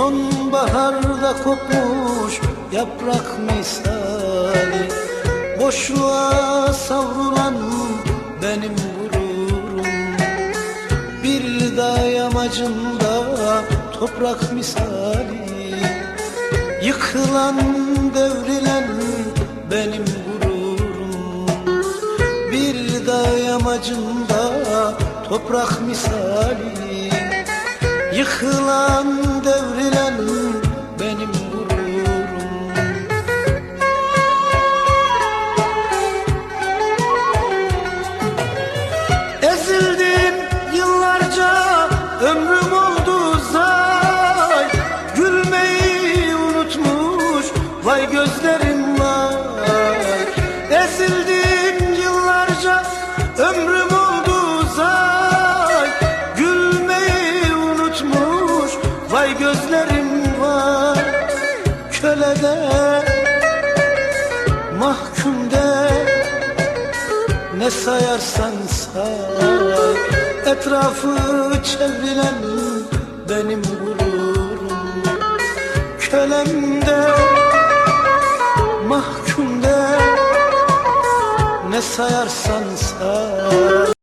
Sonbaharda kopmuş yaprak misali. Boşluğa savrulan benim gururum. Bir dağ yamacında toprak misali. Yıkılan devrilen benim gururum. Bir dağ yamacında toprak misali Yıkılan devrilen benim gururum. Ezildim yıllarca ömrüm oldu zay Gülmeyi unutmuş vay gözlerim var. Ezildim yıllarca ömrüm vay gözlerim var Kölede mahkumde. Ne sayarsan say Etrafı çevrilen benim gururum. Kölemde Mahkumde. Ne sayarsan say